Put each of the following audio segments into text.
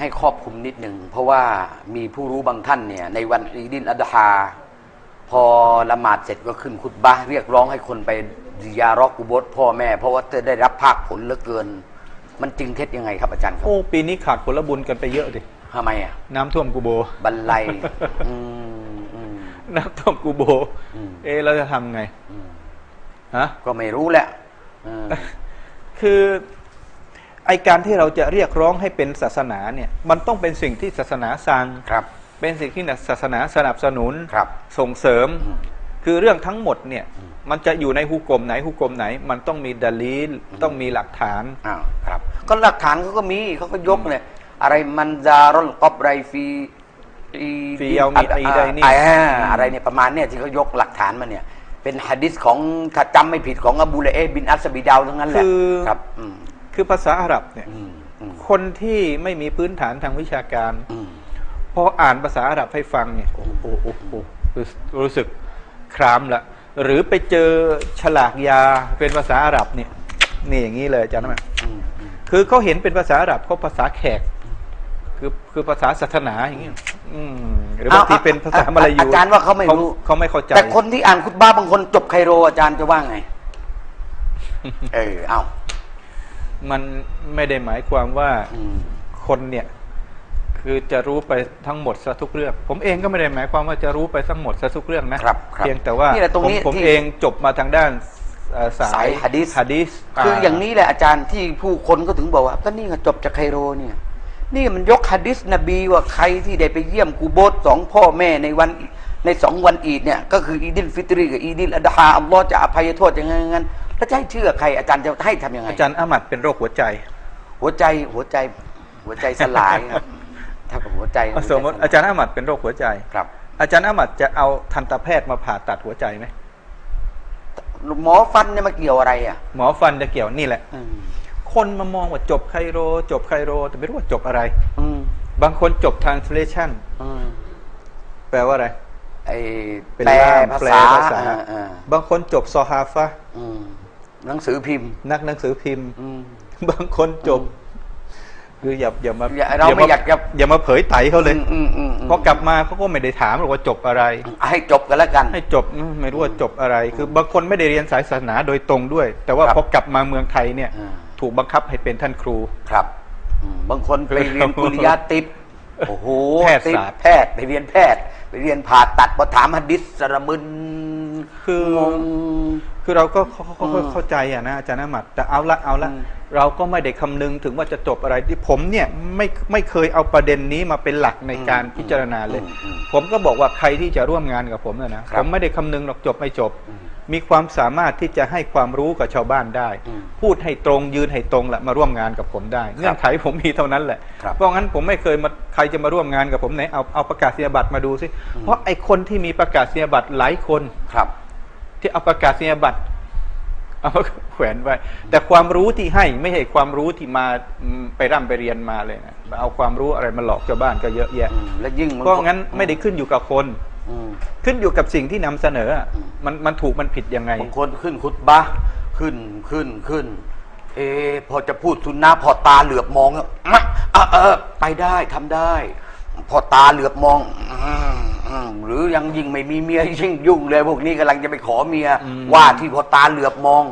ให้ครอบคลุมนิดหนึ่งเพราะว่ามีผู้รู้บางท่านเนี่ยในวันอีดินอัดฮาพอละหมาดเสร็จก็ขึ้นคุตบะห์เรียกร้องให้คนไปซิยารอกกุโบสพ่อแม่ เพราะว่าจะได้รับภาคผลเหลือเกิน มันจริงเท็จยังไงครับอาจารย์ครับโอ้ปีนี้ขาดผลบุญกันไปเยอะดิทำไมอะน้ำท่วมกูโบ บันไลอืมอืมน้ำท่วมกูโบอืมเอะเราจะทำไงอืมฮะก็ไม่รู้แหละเออคือ ไอการที่เราจะเรียกร้องให้เป็นศาสนาเนี่ยมันต้องเป็นสิ่งที่ศาสนาสั่งครับ เป็นสิ่งที่ศาสนาสนับสนุนครับส่งเสริมอืมคือเรื่องทั้งหมดเนี่ยมันจะอยู่ในฮุกกลมไหนฮุกกลมไหน มันต้องมีดลีลต้องมีหลักฐานอ้าวครับ ก็หลักฐานเขาก็มีเขาก็ยกเลยอะไรมันจารอนกอบไรฟีอีฟีเยามีอีไดนี่อ่าอะไรเนี่ยประมาณเนี่ยที่เขายกหลักฐานมาเนี่ยเป็นฮะดิษของถ้าจำไม่ผิดของอบูเลเอะบินอัสบิดาวทั้งนั้นแหละคือครับอืม คือภาษาอาหรับเนี่ยอืมอืมคนที่ไม่มีพื้นฐานทางวิชาการอืมพออ่านภาษาอาหรับให้ฟังเนี่ยโอ้โหโอ้โหรู้รู้สึกครามละหรือไปเจอฉลากยาเป็นภาษาอาหรับเนี่ยนี่อย่างนี้เลยอาจารย์นะอืมอืมคือเขาเห็นเป็นภาษาอาหรับเขาภาษาแขก คือคือภาษาศาสนาอย่างนี้อืมหรือบางทีเป็นภาษามาลายูอาจารย์ว่าเขาไม่รู้เขาไม่เข้าใจแต่คนที่อ่านคุตบ้าบางคนจบไคโรอาจารย์จะว่าไง เออเอา มันไม่ได้หมายความว่าอืมคนเนี่ยคือจะรู้ไปทั้งหมดซะทุกเรื่อง ผมเองก็ไม่ได้หมายความว่าจะรู้ไปทั้งหมดซะทุกเรื่องนะครับครับเพียงแต่ว่านี่แหละตรงผมนี้ผมที่เองจบมาทางด้านเอ่อสาสายยหะดีษฮะดีษคืออย่างนี้แหละอาจารย์ที่ผู้คนก็ถึงบอกว่า ก็นี่ไงจบจากไคโรเนี่ย นี่มันยกฮะดิษนบีว่าใครที่ได้ไปเยี่ยมกูโบสสองพ่อแม่ในวันในสองวันอีดเนี่ยก็คืออีดิลฟิตรีกับอีดิลอัดฮาอัลลอฮ์จะอภัยโทษยังไงงั้น แล้วจะให้เชื่อใครอาจารย์จะให้ทำยังไง อาจารย์อามัดเป็นโรคหัวใจ หัวใจหัวใจหัวใจสลายครับถ้ากับหัวใจหัวใจสมมติอาจารย์อามัดเป็นโรคหัวใจครับ อาจารย์อามัดจะเอาทันตแพทย์มาผ่าตัดหัวใจไหมหมอฟันเนี่ยมาเกี่ยวอะไรอะ หมอฟันจะเกี่ยวนี่แหละอืมคนมามองว่าจบไคโร จบไคโร แต่ไม่รู้ว่าจบอะไร อืมบางคนจบ translation อืมแปลว่าอะไรไอเป็นแปลล่ามภาแปลษาภาษาอ่อ่าบางคนจบซอฮาฟะอืม หนังสือพิมพ์ นักหนังสือพิมพ์อืมบางคนจบ คืออย่าอย่ามาอย่าเราไม่อยากจะอย่ามาเผยไตเขาเลยอืมอืมอืมอืมพอกลับมาเขาก็ไม่ได้ถามหรอกว่าจบอะไร ให้จบกันแล้วกัน ให้จบอืมไม่รู้ว่าจบอะไร คือบางคนไม่ได้เรียนสายศาสนาโดยตรงด้วย แต่ว่าครับพอกลับมาเมืองไทยเนี่ยอ่าถูกบังคับให้เป็นท่านครูครับอืมบางคนไปเรียนกุริยาติบโอ้โหแพทยติบศาสตร์แพทย์ไปเรียนแพทย์ ไปเรียนผ่าตัดพอถามฮัดดิสสระมึนคืองง คือเราก็เข้าเข้าอืมเข้าใจอะนะอาจารย์อามัดแต่เอาละเอาละอืม เราก็ไม่ได้คำนึงถึงว่าจะจบอะไรที่ผมเนี่ยไม่ไม่เคยเอาประเด็นนี้มาเป็นหลักในการพิจารณาเลย อืมอืมผมก็บอกว่าใครที่จะร่วมงานกับผมนะนะครับผมไม่ได้คำนึงหรอกจบไม่จบ อืมมีความสามารถที่จะให้ความรู้กับชาวบ้านได้ อืมพูดให้ตรงยืนให้ตรงแหละมาร่วมงานกับผมได้เงื่อนไขผมมีเท่านั้นแหละครับ เพราะงั้นผมไม่เคยมาใครจะมาร่วมงานกับผมไหนเอาเอาประกาศนียบัตรมาดูสิเพราะไอ้คนที่มีประกาศนียบัตรหลายคนครับ ที่เอาประกาศนียบัตรเอามาแขวนไว้ แต่ความรู้ที่ให้ไม่ใช่ความรู้ที่มาอืมไปร่ำไปเรียนมาเลยนะเอาความรู้อะไรมาหลอกชาวบ้านก็เยอะแยะอืมและยิ่งเพราะงั้นไม่ได้ขึ้นอยู่กับคนอืมขึ้นอยู่กับสิ่งที่นำเสนออะอืมมันมันถูกมันผิดยังไงบางคนขึ้นคุตบะห์ขึ้นขึ้นขึ้น เอะพอจะพูดทุนนะพอตาเหลือบมองอะมะเออเออไปได้ทำได้ พอตาเหลือบมองอืม อืมหรือยังยิ่งไม่มีเมียยิ่งยุ่งเลยพวกนี้กำลังจะไปขอเมีย อืม ว่าที่พอตาเหลือบมอง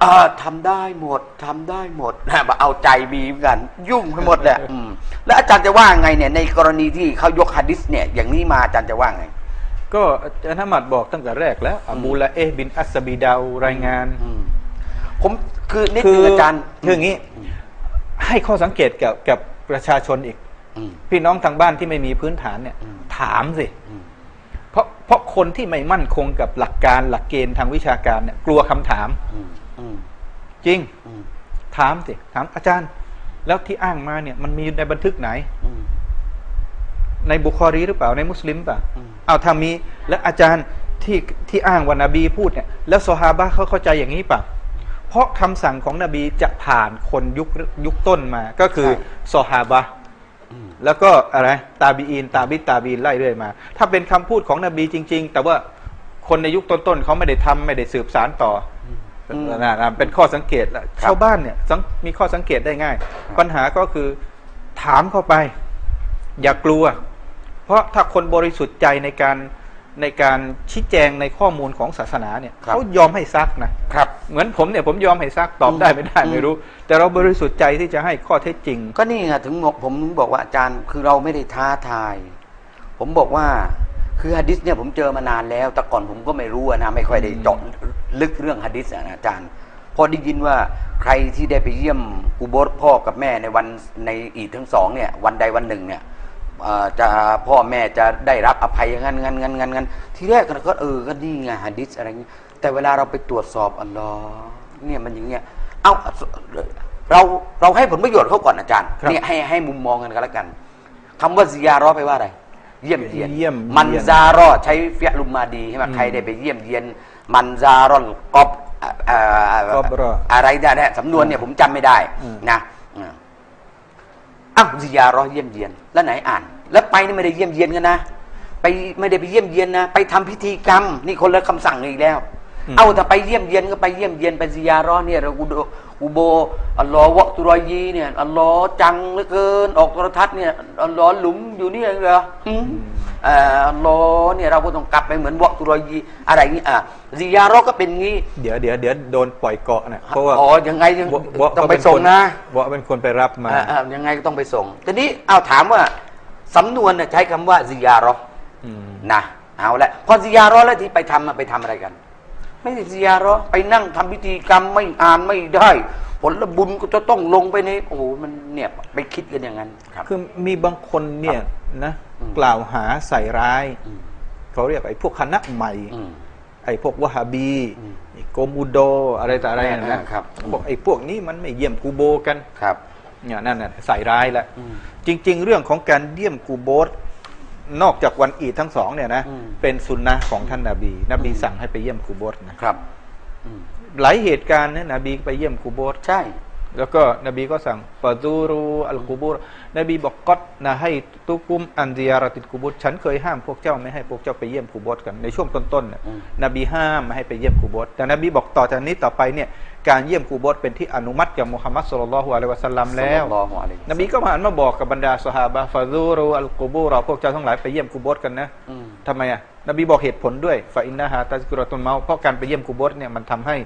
เออทำได้หมดทำได้หมดนะมาเอาใจมีเหมือนกัน ยุ่งไปหมดแหละอืมแล้วอาจารย์จะว่าไงเนี่ยในกรณีที่เขายกฮะดิษเนี่ย อย่างนี้มาอาจารย์จะว่าไง ก็อาจารย์ธรรมัดบอกตั้งแต่แรกแล้วอบูละเอะบินอัสบิดาวรายงาน อืมผมคือนิดคืนึงอาจารย์ คืออย่างนี้ ให้ข้อสังเกตกับกับประชาชนอีกอืม พี่น้องทางบ้านที่ไม่มีพื้นฐานเนี่ยอืมถามสิอืมเพราะเพราะคนที่ไม่มั่นคงกับหลักการหลักเกณฑ์ทางวิชาการเนี่ย กลัวคำถามอืมอืมจริงอืมถามสิถามอาจารย์ แล้วที่อ้างมาเนี่ย มันมีในบันทึกไหนอืมในบุคอรีหรือเปล่าในมุสลิมเปล่าอืมเอาถ้ามีแล้วอาจารย์ที่ที่อ้างว่านบีพูดเนี่ย แล้วซอฮาบะห์เขาเข้าใจอย่างนี้เปล่าเพราะคำสั่งของนบีจะผ่านคนยุคยุคต้นมา ก็คือซอฮาบะห์อืม แล้วก็อะไรตาบีอินตาบิตาบีนไล่เรื่อยมา ถ้าเป็นคำพูดของนบีจริง ๆ แต่ว่าคนในยุคต้นๆเขาไม่ได้ทำไม่ได้สืบสารต่ออมนะนะเป็นข้อสังเกตแหละครับชาวบ้านเนี่ยสังมีข้อสังเกตได้ง่าย ปัญหาก็คือถามเข้าไป อย่ากลัว เพราะถ้าคนบริสุทธิ์ใจในการ ในการชี้แจงในข้อมูลของศาสนาเนี่ยครับ เขายอมให้ซักนะครับ เหมือนผมเนี่ยผมยอมให้ซักตอบได้ไม่ได้อืมไม่รู้ แต่เราบริสุทธิ์ใจที่จะให้ข้อเท็จจริง ก็นี่ไงถึงบอกผมถึงบอกว่าอาจารย์คือเราไม่ได้ท้าทาย ผมบอกว่าคือฮะดิษเนี่ยผมเจอมานานแล้ว แต่ก่อนผมก็ไม่รู้อะนะไม่ค่อยได้เจาะลึกเรื่องฮะดิษอะนะอาจารย์ พอได้ยินว่าใครที่ได้ไปเยี่ยมกูโบสพ่อกับแม่ในวันในอีดทั้งสองเนี่ยวันใดวันหนึ่งเนี่ย เอ่อจะพ่อแม่จะได้รับอภัยงั้นงั้นงั้นงั้นงั้นทีแรกก็เออก็นี่ไงฮะดิษอะไรเงี้ยแต่เวลาเราไปตรวจสอบอัลลอฮ์เนี่ยมันอย่างเงี้ยเอาเราเราให้ผลประโยชน์เขาก่อนอาจารย์ครับ เนี่ยให้ให้มุมมองกันก็แล้วกันคำว่าซิยาเราะห์ไปลว่าอะไร เยี่ยมเยียนเยี่ยมมันเยียนซารอใช้เฟียลุมมาดีใช่ไหมอืมใครได้ไปเยี่ยมเยียน มันซารอนกอบอ่าอ่ากอบรอ อะไรได้เนี่ยสำนวนเนี่ยผมจำไม่ได้อืมนะ อืมอ้าวซิยารอเยี่ยมเยียน แล้วไหนอ่าน แล้วไปนี่ไม่ได้เยี่ยมเยียนกันนะไปไม่ได้ไปเยี่ยมเยียนนะไปทำพิธีกรรม นี่คนละคำสั่งอีกแล้ว เอาแต่ไปเยี่ยมเยียนก็ไปเยี่ยมเยียนไปซิยารอเนี่ยเราอุโดอุโบอัลลอฮ์วะตุรอยีเนี่ยอัลลอฮ์จังเหลือเกิน ออกโทรทัศน์เนี่ยอัลลอฮ์หลุมอยู่นี่เองเหรอหืมเอ่ออัลลอฮ์เนี่ยเราก็ต้องกลับไปเหมือนวะตุรอยีอะไรนี่อะซิยารอก็เป็นงี้เดี๋ยวเดี๋ยวเดี๋ยวโดนปล่อยเกาะนะเพราะว่าอ๋อยังไงยังวะวะต้องไปเขาส่งนะวะเป็นคนไปรับมาอ่าอ่ายังไงก็ต้องไปส่งทีนี้เอาถามว่าสำนวนน่ะใช้คำว่าซิยารออืมนะเอาละพอซิยารอแล้วที่ไปทำมาไปทำอะไรกัน ไม่ได้ซิยารอไปนั่งทำพิธีกรรมไม่อ่านไม่ได้ ผลบุญก็จะต้องลงไปในโอ้โหมันเนี่ยไปคิดกันอย่างนั้นครับ คือมีบางคนเนี่ยนะอืมกล่าวหาใส่ร้ายอืมเขาเรียกไอ้พวกคณะใหม่อืมไอ้พวกวะฮาบีอืมไอ้โกมูโดอะไรต่ออะไรนะอ่าครับบอกไอ้พวกนี้มันไม่เยี่ยมกูโบกันครับเนี่ยนั่นน่ะใส่ร้ายแล้วอืมจริง ๆ เรื่องของการเยี่ยมกูโบสนอกจากวันอีดทั้งสองเนี่ยนะอืมเป็นสุนนะของท่านนาบี นบีอืมสั่งให้ไปเยี่ยมกูโบสนะครับอืม หลายเหตุการณ์เนี่ยนบีไปเยี่ยมกูโบสใช่ แล้วก็นบีก็สั่งฟาซูรูอัลกูบูรนบีบอกกอดนะให้ตุกุมอันเดียรติดกูบูรฉันเคยห้ามพวกเจ้าไม่ให้พวกเจ้าไปเยี่ยมกูโบสกันในช่วงต้นๆเนี่ยอืมนบีห้ามไม่ให้ไปเยี่ยมกูโบสแต่นบีบอกต่อจากนี้ต่อไปเนี่ย การเยี่ยมกูโบสเป็นที่อนุมัติจากมุฮัมมัดสุลลัลลอฮุอะลัยฮิวะสัลลัมแล้วศ็อลลัลลอฮุอะลัยฮิวะซัลลัมนบีก็มาหันมาบอกกับบรรดาสหาบะฟาซูรูอัลกูบูรพวกเจ้าทั้งหลายไปเยี่ยมกูโบสกันนะอืมทำไมอะนบีบอกเหตุผลด้วยฟาอินนาฮาตัสกุรตุนเมาเพราะการไปเยี่ยมกูโบสเนี่ยมันทำให้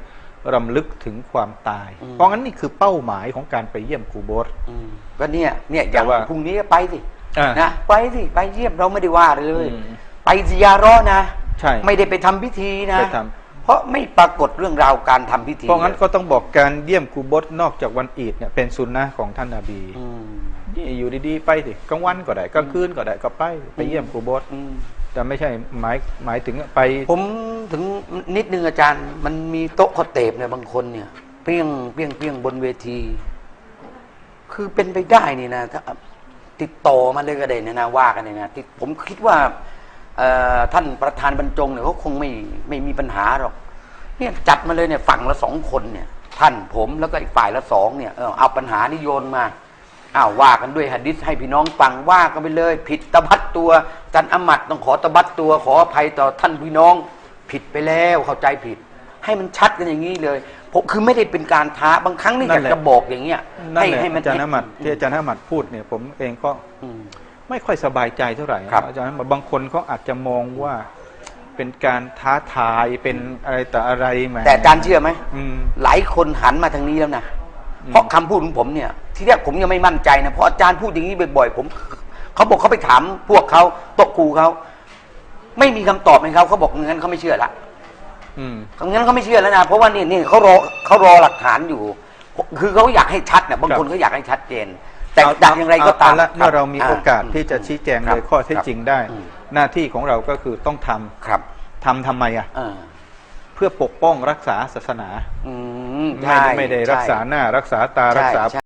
รำลึกถึงความตายอืมเพราะงั้นนี่คือเป้าหมายของการไปเยี่ยมกูโบสอืมก็เนี่ยเนี่ยอแต่ย่างว่าพรุ่งนี้ก็ไปสิอ่านะไปสิไปเยี่ยมเราไม่ได้ว่าเลยอืมไปซิยารอนะใช่ไม่ได้ไปทำพิธีนะไปทเพ ราะไม่ปรากฏเรื่องราวการทำพิธีเพราะงั้นก็ต้องบอกการเยี่ยมกูโบสนอกจากวันอีดเนี่ยเป็นสุนนะของท่านนาบีอืมนี่อยู่ดีๆไปสิกลางวันก็ได้กลางคืนก็ได้ก็ไปไปเยี่ยมกูโบสอืมแต่ไม่ใช่หมายหมายถึงไป ผมถึงนิดนึงอาจารย์ มันมีโต๊ะคอเตบเนี่ยบางคนเนี่ย เปี้ยงเปี้ยงเปี้ยงบนเวที คือเป็นไปได้นี่นะถ้าติดต่อมาเลยก็ได้นะนะว่ากันเนี่ยนะที่ผมคิดว่าเอ่อ ท่านประธานบรรจงเนี่ยเขาคงไม่ไม่มีปัญหาหรอกเนี่ยจัดมาเลยเนี่ยฝั่งละสองคนเนี่ย ท่านผมแล้วก็อีกฝ่ายละสองเนี่ยเออเอาปัญหานี่โยนมาอ้าวว่ากันด้วยหะดิษให้พี่น้องฟังว่ากันไปเลย ผิดตะบัดตัวจันอมัดต้องขอตะบัดตัวขออภัยต่อท่านพี่น้อง ผิดไปแล้วเข้าใจผิด ให้มันชัดกันอย่างนี้เลยผมคือไม่ได้เป็นการท้าบางครั้งนี่อนั่ยานกแหละจะบอกอย่างเงี้ยนั่นให้แหละให้มันอาจารย์อามัดที่อาจารย์อามัดพูดเนี่ย ผมเองก็อืม ไม่ค่อยสบายใจเท่าไหร่ครับอาจารย์อามัดบางคนเขาอาจจะมองว่าเป็นการท้าทายเป็นอะไรแต่อะไรแหมแต่อาจารย์เชื่อไหมอืมหลายคนหันมาทางนี้แล้วนะอืมเพราะคำพูดของผมเนี่ย ที่แรกผมยังไม่มั่นใจนะเพราะอาจารย์พูดอย่างนี้บ่อยๆผมเขาบอกเขาไปถามพวกเขาโตะครูเขาไม่มีคำตอบให้เขาเขาบอกงั้นเขาไม่เชื่อละอืมงั้นเขาไม่เชื่อแล้วนะเพราะว่านี่นี่เขารอเขารอหลักฐานอยู่ คือเขาอยากให้ชัดนะบางคนเขาอยากให้ชัดเจน แต่เแต่อย่างไรก็ตามเอละคบเมื่อเรามีอ่โอกาสที่จะชี้แจงครับโดยข้อเท็จจริงได้อืมหน้าที่ของเราก็คือต้องทำครับทำทำไมอะเออเพื่อปกป้องรักษาศาสนาอืมไม่ได้ใช่ไม่ได้รักษาใช่หน้ารักษาตาใช่รักษาใช่